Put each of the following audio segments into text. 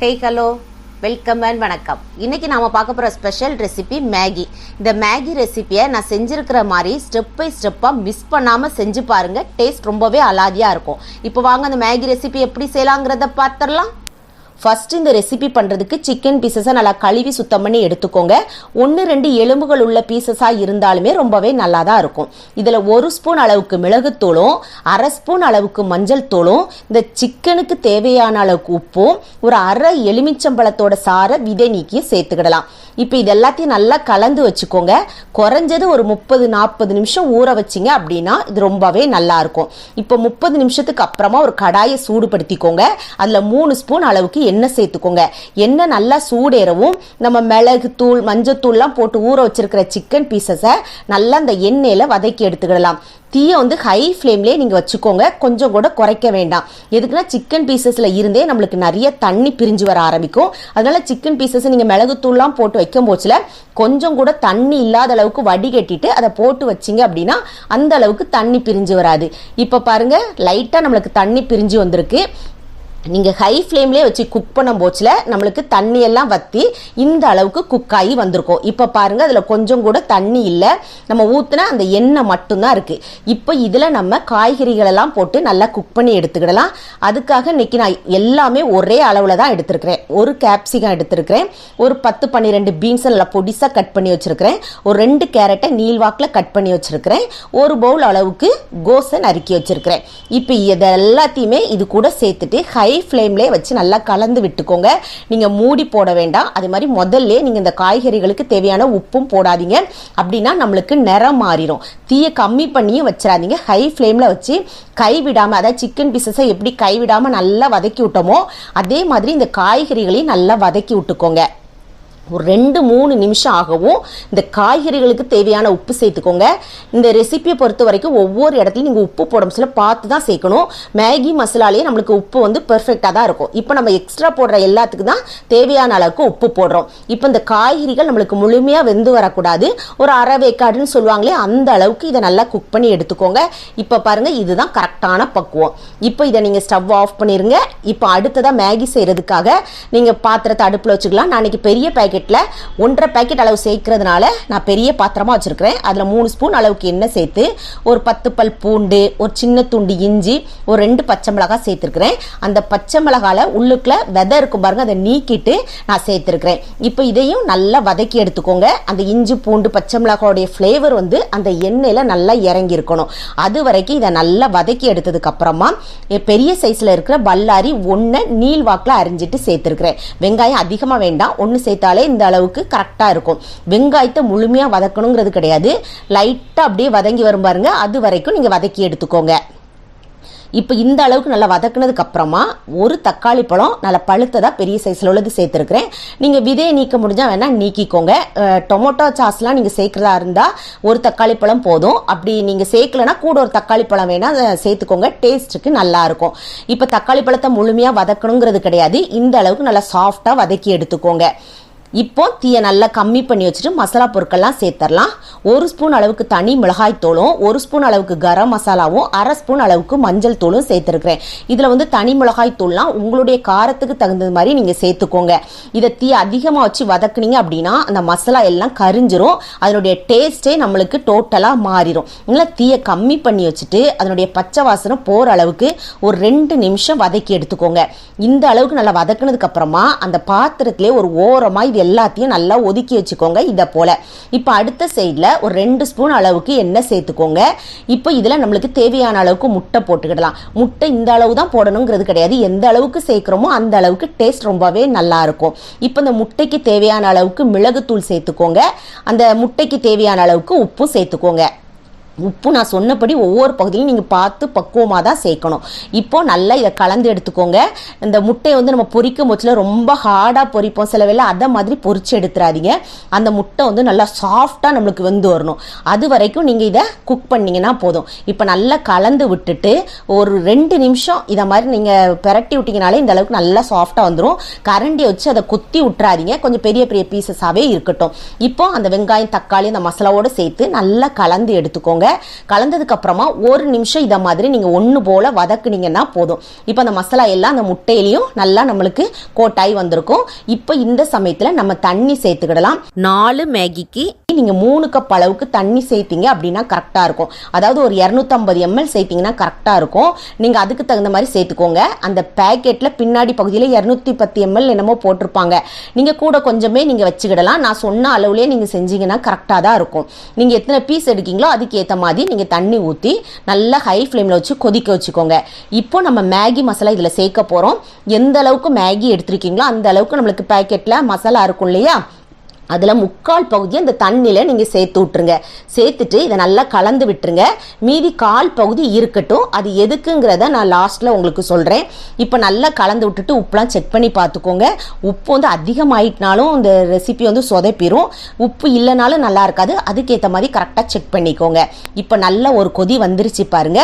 Hey hello welcome and வணக்கம். இன்னைக்கு நாம பார்க்க போற ஸ்பெஷல் ரெசிபி மேகி இந்த மேகி ரெசிபியை நான் செஞ்சிருக்கிற மாதிரி ஸ்டெப் பை ஸ்டெப்பாக மிஸ் பண்ணாம செஞ்சு பாருங்க. டேஸ்ட் ரொம்பவே அலாதியா இருக்கும். இப்போ வாங்க அந்த மேகி ரெசிபி எப்படி செய்யலாங்கிறத பார்த்துடலாம். ஃபர்ஸ்ட் இந்த ரெசிபி பண்ணுறதுக்கு சிக்கன் பீசஸை நல்லா கழுவி சுத்தம் பண்ணி எடுத்துக்கோங்க. ஒன்று ரெண்டு எலும்புகள் உள்ள பீசஸாக இருந்தாலுமே ரொம்பவே நல்லா தான் இருக்கும். இதில் ஒரு ஸ்பூன் அளவுக்கு மிளகுத்தூளும் அரை ஸ்பூன் அளவுக்கு மஞ்சள் தூளும் இந்த சிக்கனுக்கு தேவையான அளவுக்கு உப்பும் ஒரு அரை எலுமிச்சம்பழத்தோட சாரை விதை நீக்கி சேர்த்துக்கிடலாம். இப்போ இது எல்லாத்தையும் நல்லா கலந்து வச்சுக்கோங்க. குறைஞ்சது ஒரு முப்பது நாற்பது நிமிஷம் ஊற வச்சிங்க அப்படின்னா இது ரொம்பவே நல்லா இருக்கும். இப்போ முப்பது நிமிஷத்துக்கு அப்புறமா ஒரு கடாயை சூடுபடுத்திக்கோங்க. அதில் மூணு ஸ்பூன் அளவுக்கு எண்ணெய் சேர்த்துக்கோங்க. எண்ணெய் நல்லா சூடேறவும் நம்ம மிளகு தூள் மஞ்சத்தூள்லாம் போட்டு ஊற வச்சிருக்கிற சிக்கன் பீசஸை நல்லா அந்த எண்ணெயில் வதக்கி எடுத்துக்கிடலாம். தீயை வந்து ஹை ஃப்ளேம்லேயே நீங்கள் வச்சுக்கோங்க. கொஞ்சம் கூட குறைக்க வேண்டாம். எதுக்குன்னா சிக்கன் பீசஸில் இருந்தே நம்மளுக்கு நிறைய தண்ணி பிரிஞ்சு வர ஆரம்பிக்கும். அதனால் சிக்கன் பீசஸ் நீங்கள் மிளகுத்தூள்லாம் போட்டு வைக்கும் போச்சில் கொஞ்சம் கூட தண்ணி இல்லாத அளவுக்கு வடிகட்டிட்டு அதை போட்டு வச்சிங்க அப்படின்னா அந்த அளவுக்கு தண்ணி பிரிஞ்சு வராது. இப்போ பாருங்கள் லைட்டாக நம்மளுக்கு தண்ணி பிரிஞ்சு வந்திருக்கு. நீங்கள் ஹை ஃப்ளேம்லேயே வச்சு குக் பண்ணும் போச்சில் நம்மளுக்கு தண்ணியெல்லாம் வற்றி இந்த அளவுக்கு குக் ஆகி வந்திருக்கும். இப்போ பாருங்கள் அதில் கொஞ்சம் கூட தண்ணி இல்லை. நம்ம ஊற்றுனா அந்த எண்ணெய் மட்டும்தான் இருக்குது இப்போ இதில் நம்ம காய்கறிகளெல்லாம் போட்டு நல்லா குக் பண்ணி எடுத்துக்கிடலாம். அதுக்காக இன்றைக்கி நான் எல்லாமே ஒரே அளவில் தான் எடுத்துருக்கிறேன். ஒரு கேப்சிகம் எடுத்துருக்கிறேன். ஒரு பத்து பன்னிரெண்டு பீன்ஸை நல்லா பொடிசாக கட் பண்ணி வச்சுருக்கிறேன். ஒரு ரெண்டு கேரட்டை நீள்வாக்கில் கட் பண்ணி வச்சுருக்கிறேன். ஒரு பவுல் அளவுக்கு கோஸை நறுக்கி வச்சுருக்கிறேன். இப்போ இது எல்லாத்தையுமே இது கூட சேர்த்துட்டு ஹை ஃப்ளேம்லேயே வச்சு நல்லா கலந்து விட்டுக்கோங்க. நீங்கள் மூடி போட வேண்டாம். அதே மாதிரி முதல்ல நீங்கள் இந்த காய்கறிகளுக்கு தேவையான உப்பும் போடாதீங்க. அப்படின்னா நம்மளுக்கு நிறம் மாறிடும் தீயை கம்மி பண்ணியும் வச்சிடாதீங்க. ஹை ஃப்ளேமில் வச்சு கைவிடாமல் அதாவது சிக்கன் பீசஸை எப்படி கைவிடாமல் நல்லா வதக்கி விட்டோமோ அதே மாதிரி இந்த காய்கறிகளையும் நல்லா வதக்கி விட்டுக்கோங்க. ஒரு ரெண்டு மூணு நிமிஷம் ஆகவும் இந்த காய்கறிகளுக்கு தேவையான உப்பு சேர்த்துக்கோங்க. இந்த ரெசிபியை பொறுத்த வரைக்கும் ஒவ்வொரு இடத்துலையும் நீங்கள் உப்பு போடும் சில பார்த்து தான் சேர்க்கணும். மேகி மசாலாலேயே நம்மளுக்கு உப்பு வந்து பெர்ஃபெக்டாக தான் இருக்கும். இப்போ நம்ம எக்ஸ்ட்ரா போடுற எல்லாத்துக்கு தான் தேவையான அளவுக்கு உப்பு போடுறோம். இப்போ இந்த காய்கறிகள் நம்மளுக்கு முழுமையாக வெந்து வரக்கூடாது. ஒரு அரை வேக்காடுன்னு சொல்லுவாங்களே அந்த அளவுக்கு இதை நல்லா குக் பண்ணி எடுத்துக்கோங்க. இப்போ பாருங்கள் இதுதான் கரெக்டான பக்குவம். இப்போ இதை நீங்கள் ஸ்டவ் ஆஃப் பண்ணிடுங்க இப்போ அடுத்ததாக மேகி செய்கிறதுக்காக நீங்கள் பாத்திரத்தை அடுப்பில் வச்சுக்கலாம். நான் பெரிய பேக்கெட் பேக்கெட்டில் ஒன்றரை பேக்கெட் அளவு சேர்க்கறதுனால நான் பெரிய பாத்திரமாக வச்சுருக்கிறேன். அதில் மூணு ஸ்பூன் அளவுக்கு எண்ணெய் சேர்த்து ஒரு பத்து பல் பூண்டு ஒரு சின்ன துண்டு இஞ்சி ஒரு ரெண்டு பச்சை மிளகாய் சேர்த்துருக்குறேன். அந்த பச்சை மிளகாவில் உள்ளுக்குள்ள விதை இருக்கும் பாருங்க அதை நீக்கிட்டு நான் சேர்த்துருக்குறேன். இப்போ இதையும் நல்லா வதக்கி எடுத்துக்கோங்க. அந்த இஞ்சி பூண்டு பச்சை மிளகாவுடைய ஃப்ளேவர் வந்து அந்த எண்ணெயில் நல்லா இறங்கி இருக்கணும். அது வரைக்கும் இதை நல்லா வதக்கி எடுத்ததுக்கப்புறமா பெரிய சைஸில் இருக்கிற பல்லாரி ஒன்றை நீள் வாக்கில் அரிஞ்சிட்டு சேர்த்துருக்குறேன். வெங்காயம் அதிகமாக வேண்டாம். ஒன்று சேர்த்தாலே இந்த அளவுக்கு கரெக்டாக இருக்கும். வெங்காயத்தை முழுமையாக வதக்கணுங்கிறது கிடையாது. லைட்டாக அப்படியே வதங்கி வரும் பாருங்க. அது வரைக்கும் நீங்கள் வதக்கி எடுத்துக்கோங்க. இப்போ இந்த அளவுக்கு நல்லா வதக்குனதுக்கு அப்புறமா ஒரு தக்காளி பழம் நல்லா பழுத்ததாக பெரிய சைஸில் உள்ளது சேர்த்துருக்கிறேன். நீங்கள் விதையை நீக்க முடிஞ்சால் வேணால் நீக்கிக்கோங்க. டொமேட்டோ சாஸ்லாம் நீங்கள் சேர்க்குறதா இருந்தால் ஒரு தக்காளி பழம் போதும். அப்படி நீங்கள் சேர்க்கலனா கூட ஒரு தக்காளி பழம் வேணால் சேர்த்துக்கோங்க. டேஸ்ட்டுக்கு நல்லாயிருக்கும் இப்போ தக்காளி பழத்தை முழுமையாக வதக்கணுங்கிறது கிடையாது. இந்த அளவுக்கு நல்லா சாஃப்டாக வதக்கி எடுத்துக்கோங்க. இப்போ தீயை நல்லா கம்மி பண்ணி வச்சுட்டு மசாலா பொருட்கள்லாம் சேர்த்துடலாம் ஒரு ஸ்பூன் அளவுக்கு தனி மிளகாய் தூளும் ஒரு ஸ்பூன் அளவுக்கு கரம் மசாலாவும் அரை ஸ்பூன் அளவுக்கு மஞ்சள் தூளும் சேர்த்துருக்கிறேன். இதில் வந்து தனி மிளகாய் தூள்லாம் உங்களுடைய காரத்துக்கு தகுந்த மாதிரி நீங்கள் சேர்த்துக்கோங்க. இதை தீ அதிகமாக வச்சு வதக்குனீங்க அப்படின்னா அந்த மசாலா எல்லாம் கரிஞ்சிரும். அதனுடைய டேஸ்ட்டே நம்மளுக்கு டோட்டலாக மாறிடும் இல்லை தீயை கம்மி பண்ணி வச்சுட்டு அதனுடைய பச்சை வாசனை போகிற அளவுக்கு ஒரு ரெண்டு நிமிஷம் வதக்கி எடுத்துக்கோங்க. இந்த அளவுக்கு நல்லா வதக்குனதுக்கப்புறமா அந்த பாத்திரத்திலே ஒரு ஓரமாக இது எல்லாத்தையும் நல்லா ஒதுக்கி வச்சுக்கோங்க இதை போல். இப்போ அடுத்த சைடில் ஒரு ரெண்டு ஸ்பூன் அளவுக்கு எண்ணெய் சேர்த்துக்கோங்க. இப்போ இதில் நம்மளுக்கு தேவையான அளவுக்கு முட்டை போட்டுக்கிடலாம். முட்டை இந்த அளவு தான் போடணுங்கிறது கிடையாது. எந்த அளவுக்கு சேர்க்குறோமோ அந்த அளவுக்கு டேஸ்ட் ரொம்பவே நல்லாயிருக்கும் இப்போ இந்த முட்டைக்கு தேவையான அளவுக்கு மிளகுத்தூள் சேர்த்துக்கோங்க. அந்த முட்டைக்கு தேவையான அளவுக்கு உப்பும் சேர்த்துக்கோங்க. உப்பு நான் சொன்னபடி ஒவ்வொரு பகுதியும் நீங்கள் பார்த்து பக்குவமாக தான் சேர்க்கணும். இப்போ நல்லா இதை கலந்து எடுத்துக்கோங்க. இந்த முட்டையை வந்து நம்ம பொரிக்கும் போச்சுல ரொம்ப ஹார்டாக பொரிப்போம். சில வேலை அதை மாதிரி பொரிச்சு எடுத்துறாதீங்க. அந்த முட்டை வந்து நல்லா சாஃப்டாக நம்மளுக்கு வெந்து வரணும். அது வரைக்கும் நீங்கள் இதை குக் பண்ணிங்கன்னா போதும். இப்போ நல்லா கலந்து விட்டுட்டு ஒரு ரெண்டு நிமிஷம் இதை மாதிரி நீங்கள் பெரட்டி விட்டிங்கனாலே இந்த அளவுக்கு நல்லா சாஃப்டாக வந்துடும் கரண்டியை வச்சு அதை குத்தி விட்டுறாதீங்க. கொஞ்சம் பெரிய பெரிய பீசஸாகவே இருக்கட்டும். இப்போ அந்த வெங்காயம் தக்காளி அந்த மசாலாவோடு சேர்த்து நல்லா கலந்து எடுத்துக்கோங்க. கலந்ததுக்கு அப்புறமா ஒரு நிமிஷம் இதை மாதிரி நீங்கள் ஒன்று போல் வதக்குனீங்கன்னா போதும். இப்போ அந்த மசாலா எல்லாம் அந்த முட்டையிலையும் நல்லா நம்மளுக்கு கோட்டாய் வந்திருக்கும். இப்போ இந்த சமயத்தில் நம்ம தண்ணி சேர்த்துக்கிடலாம். நாலு மேகிக்கு நீங்கள் மூணு கப் அளவுக்கு தண்ணி சேர்த்தீங்க அப்படின்னா கரெக்டாக இருக்கும். அதாவது ஒரு இரநூத்தம்பது எம்எல் சேர்த்தீங்கன்னா கரெக்டாக இருக்கும். நீங்கள் அதுக்கு தகுந்த மாதிரி சேர்த்துக்கோங்க. அந்த பேக்கெட்டில் பின்னாடி பகுதியில் இரநூத்தி பத்து எம்எல் என்னமோ போட்டிருப்பாங்க. நீங்கள் கூட கொஞ்சமே நீங்கள் வச்சுக்கிடலாம். நான் சொன்ன அளவுலேயே நீங்கள் செஞ்சீங்கன்னா கரெக்டாக தான் இருக்கும். நீங்கள் எத்தனை பீஸ் எடுக்கீங்களோ அதுக்கு ஏற்ற மாதிரி நீங்கள் தண்ணி ஊற்றி நல்லா ஹை ஃப்ளேமில் வச்சு கொதிக்க வச்சுக்கோங்க. இப்போ நம்ம மேகி மசாலா இதில் சேர்க்க போகிறோம் எந்த அளவுக்கு மேகி எடுத்துருக்கீங்களோ அந்த அளவுக்கு நம்மளுக்கு பேக்கெட்டில் மசாலா இருக்கும் இல்லையா? அதில் முக்கால் பகுதியை அந்த தண்ணியில் நீங்கள் சேர்த்து விட்ருங்க சேர்த்துட்டு இதை நல்லா கலந்து விட்டுருங்க. மீதி கால் பகுதி இருக்கட்டும். அது எதுக்குங்கிறத நான் லாஸ்ட்டில் உங்களுக்கு சொல்கிறேன் இப்போ நல்லா கலந்து விட்டுட்டு உப்புலாம் செக் பண்ணி பார்த்துக்கோங்க. உப்பு வந்து அதிகமாயிட்டனாலும் இந்த ரெசிபி வந்து சொதப்பிடும் உப்பு இல்லைனாலும் நல்லா இருக்காது. அதுக்கேற்ற மாதிரி கரெக்டாக செக் பண்ணிக்கோங்க. இப்போ நல்ல ஒரு கொதி வந்துருச்சு பாருங்க.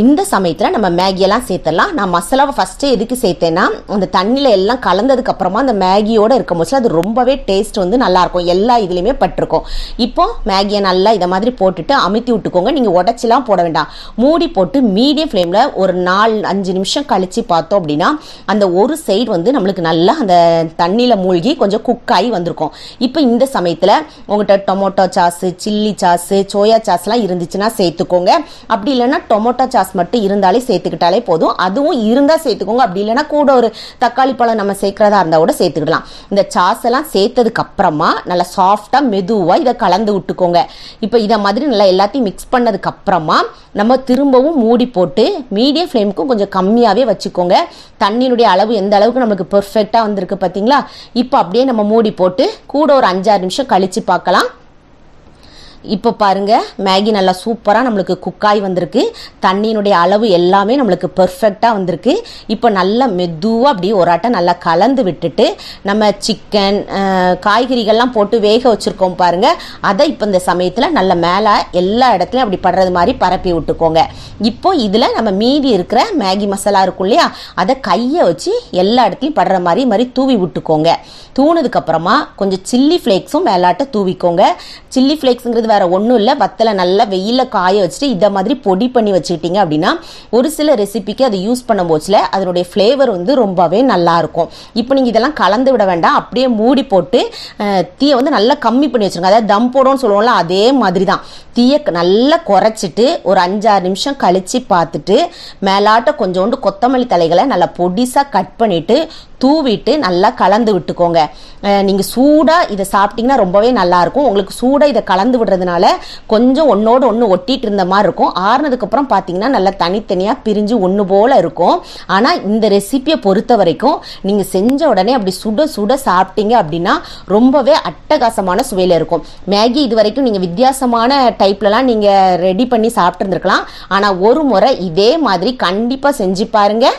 இந்த சமயத்தில் நம்ம மேகியெல்லாம் சேர்த்துடலாம் நான் மசாலாவை ஃபஸ்ட்டு எதுக்கு சேர்த்தேன்னா அந்த தண்ணியில் எல்லாம் கலந்ததுக்கப்புறமா அந்த மேகியோடு இருக்கும் போது அது ரொம்பவே டேஸ்ட் வந்து நல்லாயிருக்கும். எல்லா இதுலேயுமே பட்டிருக்கும். இப்போ மேகியை நல்லா இதை மாதிரி போட்டுட்டு அமுத்தி விட்டுக்கோங்க. நீங்கள் உடச்சிலாம் போட வேண்டாம். மூடி போட்டு மீடியம் ஃப்ளேமில் ஒரு நாலு அஞ்சு நிமிஷம் கழித்து பார்த்தோம் அப்படின்னா அந்த ஒரு சைடு வந்து நம்மளுக்கு நல்லா அந்த தண்ணியில் மூழ்கி கொஞ்சம் குக் ஆகி வந்திருக்கும். இப்போ இந்த சமயத்தில் உங்கள்கிட்ட tomato sauce chilli sauce soya சாஸ்லாம் இருந்துச்சுன்னா சேர்த்துக்கோங்க. அப்படி இல்லைன்னா டொமோட்டோ சாஸ் மட்டும் இருந்தாலே சேர்த்துக்கிட்டாலே போதும். அதுவும் இருந்தால் சேர்த்துக்கோங்க. அப்படி இல்லைன்னா கூட ஒரு தக்காளி பழம் நம்ம சேர்க்குறதா இருந்தால் கூட சேர்த்துக்கிடலாம். இந்த சாஸ் எல்லாம் சேர்த்ததுக்கு அப்புறமா நல்லா சாஃப்டாக மெதுவாக இதை கலந்து விட்டுக்கோங்க. இப்போ இதை மாதிரி நல்லா எல்லாத்தையும் மிக்ஸ் பண்ணதுக்கு அப்புறமா நம்ம திரும்பவும் மூடி போட்டு மீடியம் ஃப்ளேமுக்கும் கொஞ்சம் கம்மியாகவே வச்சுக்கோங்க. தண்ணியினுடைய அளவு எந்த அளவுக்கு நமக்கு பெர்ஃபெக்டாக வந்திருக்கு பார்த்தீங்களா இப்போ அப்படியே நம்ம மூடி போட்டு கூட ஒரு அஞ்சாறு நிமிஷம் கழித்து பார்க்கலாம். இப்போ பாருங்கள் மேகி நல்லா சூப்பராக நம்மளுக்கு குக்காய் வந்திருக்கு. தண்ணியினுடைய அளவு எல்லாமே நம்மளுக்கு பெர்ஃபெக்டாக வந்திருக்கு. இப்போ நல்லா மெதுவாக அப்படியே ஒரு ஆட்டம் நல்லா கலந்து விட்டுட்டு நம்ம சிக்கன் காய்கறிகள்லாம் போட்டு வேக வச்சுருக்கோம் பாருங்கள் அதை இப்போ இந்த சமயத்தில் நல்ல மேலே எல்லா இடத்துலையும் அப்படி படுறது மாதிரி பரப்பி விட்டுக்கோங்க. இப்போ இதில் நம்ம மீதி இருக்கிற மேகி மசாலா இருக்கும் இல்லையா அதை கையை வச்சு எல்லா இடத்துலையும் படுற மாதிரி மாதிரி தூவி விட்டுக்கோங்க. தூணதுக்கப்புறமா கொஞ்சம் சில்லி ஃப்ளேக்ஸும் மேலாட்ட தூவிக்கோங்க. சில்லி ஃப்ளேக்ஸுங்கிறது வேற ஒன்றும் இல்லை. வத்தலை நல்லா வெயிலில் காய வச்சுட்டு இதை மாதிரி பொடி பண்ணி வச்சுக்கிட்டீங்க அப்படின்னா ஒரு சில ரெசிபிக்கு அதை யூஸ் பண்ணும் போச்சுல அதனுடைய ஃப்ளேவர் வந்து ரொம்பவே நல்லா இருக்கும். இப்போ நீங்கள் இதெல்லாம் கலந்து விட வேண்டாம். அப்படியே மூடி போட்டு தீயை வந்து நல்லா கம்மி பண்ணி வச்சுருங்க. அதாவது தம் போடணும்னு சொல்லுவோம்ல அதே மாதிரி தான் தீயை நல்லா குறைச்சிட்டு ஒரு அஞ்சாறு நிமிஷம் கழித்து பார்த்துட்டு மேலாட்ட கொஞ்சோண்டு கொத்தமல்லி தலைகளை நல்லா பொடிசாக கட் பண்ணிவிட்டு தூவிட்டு நல்லா கலந்து விட்டுக்கோங்க. நீங்கள் சூடாக இதை சாப்பிட்டீங்கன்னா ரொம்பவே நல்லாயிருக்கும். உங்களுக்கு சூடாக இதை கலந்து விடுறதுனால கொஞ்சம் ஒன்றோடு ஒன்று ஒட்டிட்டு இருந்த மாதிரி இருக்கும். ஆறுனதுக்கப்புறம் பார்த்தீங்கன்னா நல்லா தனித்தனியாக பிரிஞ்சு ஒன்று போல் இருக்கும். ஆனால் இந்த ரெசிபியை பொறுத்த வரைக்கும் நீங்கள் செஞ்ச உடனே அப்படி சுட சுட சாப்பிட்டீங்க அப்படின்னா ரொம்பவே அட்டகாசமான சுவையில் இருக்கும். மேகி இது வரைக்கும் நீங்கள் வித்தியாசமான டைப்லலாம் நீங்கள் ரெடி பண்ணி சாப்பிட்ருந்துருக்கலாம் ஆனால் ஒரு முறை இதே மாதிரி கண்டிப்பாக செஞ்சு பாருங்கள்